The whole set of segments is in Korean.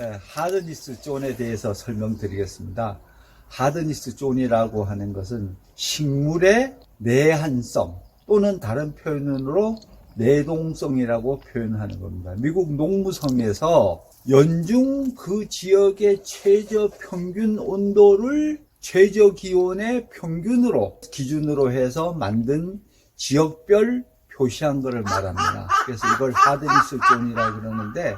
예, 하드니스 존에 대해서 설명드리겠습니다. 하드니스 존이라고 하는 것은 식물의 내한성 또는 다른 표현으로 내동성이라고 표현하는 겁니다. 미국 농무성에서 연중 그 지역의 최저 평균 온도를 최저 기온의 평균으로 기준으로 해서 만든 지역별 표시한 것을 말합니다. 그래서 이걸 하드니스 존이라고 그러는데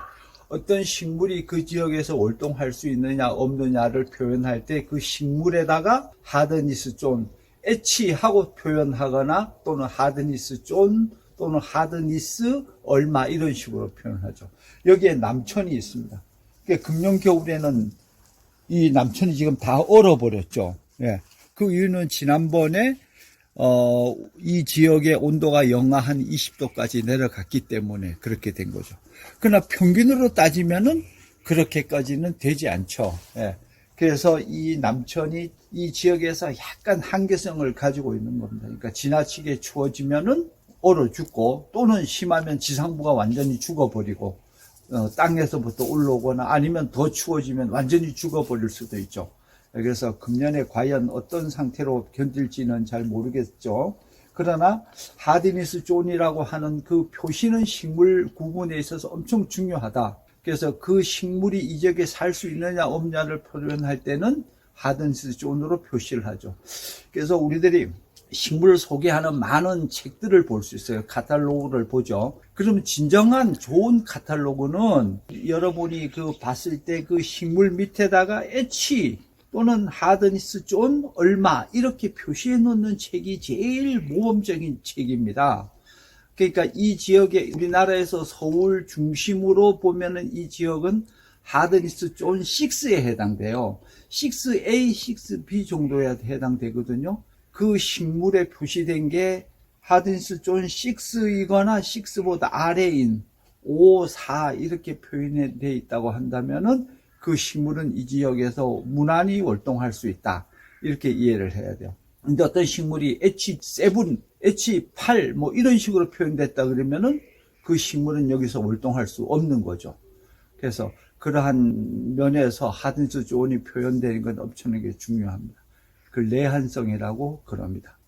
어떤 식물이 그 지역에서 월동할 수 있느냐 없느냐를 표현할 때 그 식물에다가 하드니스 존 H하고 표현하거나 또는 하드니스 존 또는 하드니스 얼마 이런 식으로 표현하죠. 여기에 남천이 있습니다. 그러니까 금년 겨울에는 이 남천이 지금 다 얼어버렸죠. 예. 그 이유는 지난번에 어, 이 지역의 온도가 영하 한 20도까지 내려갔기 때문에 그렇게 된 거죠. 그러나 평균으로 따지면은 그렇게까지는 되지 않죠. 예. 그래서 이 남천이 이 지역에서 약간 한계성을 가지고 있는 겁니다. 그러니까 지나치게 추워지면은 얼어 죽고 또는 심하면 지상부가 완전히 죽어버리고 어, 땅에서부터 올라오거나 아니면 더 추워지면 완전히 죽어버릴 수도 있죠. 그래서 금년에 과연 어떤 상태로 견딜지는 잘 모르겠죠. 그러나 하디니스 존이라고 하는 그 표시는 식물 구분에 있어서 엄청 중요하다. 그래서 그 식물이 이 지역에 살 수 있느냐 없냐를 표현할 때는 하디니스 존으로 표시를 하죠. 그래서 우리들이 식물을 소개하는 많은 책들을 볼 수 있어요. 카탈로그를 보죠. 그러면 진정한 좋은 카탈로그는 여러분이 그 봤을 때 그 식물 밑에다가 H 또는 하드니스 존 얼마 이렇게 표시해 놓는 책이 제일 모범적인 책입니다. 그러니까 이 지역에 우리나라에서 서울 중심으로 보면은 이 지역은 하드니스 존 6에 해당돼요. 6A, 6B 정도에 해당되거든요. 그 식물에 표시된 게 하드니스 존 6이거나 6보다 아래인 5, 4 이렇게 표현되어 있다고 한다면은 그 식물은 이 지역에서 무난히 월동할 수 있다. 이렇게 이해를 해야 돼요. 근데 어떤 식물이 H7, H8 뭐 이런 식으로 표현됐다 그러면은 그 식물은 여기서 월동할 수 없는 거죠. 그래서 그러한 면에서 하든스 존이 표현되는 건 엄청나게 중요합니다. 그 내한성이라고 그럽니다.